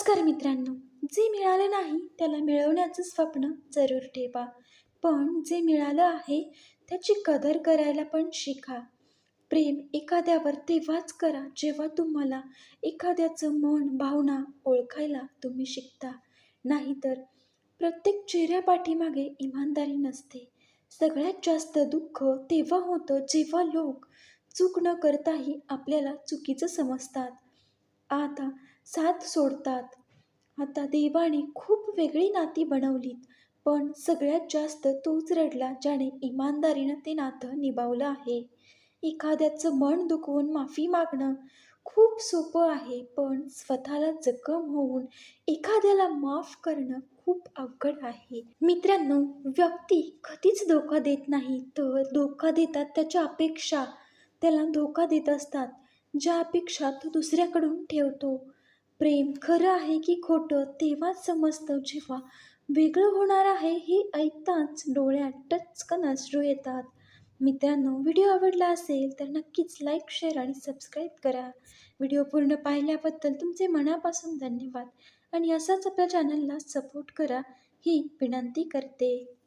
नमस्कार मित्रांनो. जे मिळालं नाही त्याला मिळवण्याचं स्वप्न जरूर ठेवा. पण जे मिळालं आहे त्याची कदर करायला पण शिका. प्रेम एखाद्यावर तेव्हाच करा जेव्हा तुम्हाला एखाद्याचं मन भावना ओळखायला तुम्ही शिकता. नाहीतर प्रत्येक चेहऱ्यापाठीमागे इमानदारी नसते. सगळ्यात जास्त दुःख तेव्हा होतं जेव्हा लोक चूक न करताही आपल्याला चुकीचं समजतात. आता साथ सोडतात. आता देवाने खूप वेगळी नाती बनवलीत पण सगळ्यात जास्त तोच रडला ज्याने इमानदारीनं ते नातं निभावलं आहे. एखाद्याचं मन दुखवून माफी मागणं खूप सोपं आहे पण स्वतःला जखम होऊन एखाद्याला माफ करणं खूप अवघड आहे. मित्रांनो व्यक्ती कधीच धोका देत नाही तर धोका देतात त्याच्या अपेक्षा. त्याला धोका देत असतात ज्या अपेक्षा तो दुसऱ्याकडून ठेवतो. प्रेम खरं आहे की खोटं तेव्हाच समजतं. जेव्हा वेगळं होणार आहे हे ऐकताच डोळ्यात टचकन अश्रू येतात. मित्रांनो व्हिडिओ आवडला असेल तर नक्कीच लाईक शेअर आणि सबस्क्राईब करा. व्हिडिओ पूर्ण पाहिल्याबद्दल तुमचे मनापासून धन्यवाद. आणि असाच आपल्या चॅनलला सपोर्ट करा ही विनंती करते.